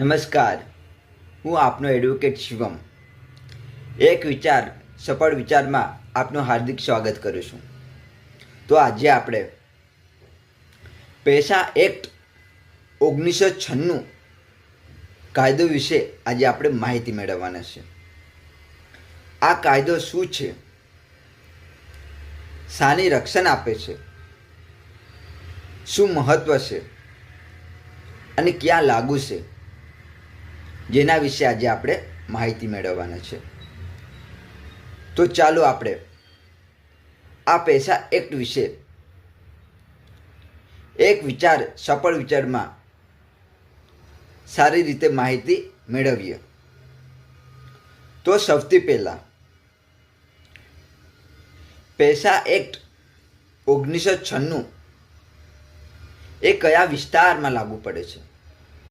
નમસ્કાર. હું આપનો એડવોકેટ શિવમ. એક વિચાર, સફળ વિચારમાં આપનું હાર્દિક સ્વાગત કરું છું. તો આજે આપણે પૈસા એક્ટ ઓગણીસો છન્નું કાયદો વિશે આજે આપણે માહિતી મેળવવાના છે. આ કાયદો શું છે? શાની રક્ષણ આપે છે. શું મહત્વ છે? અને ક્યાં લાગુ છે? જેના વિશે આજે આપણે માહિતી મેળવવાના છે. તો ચાલો આપણે આ પૈસા એક્ટ વિશે એક વિચાર, સફળ વિચારમાં સારી રીતે માહિતી મેળવીએ. તો સૌથી પહેલાં પૈસા એક્ટ ઓગણીસો છન્નું એ કયા વિસ્તારમાં લાગુ પડે છે?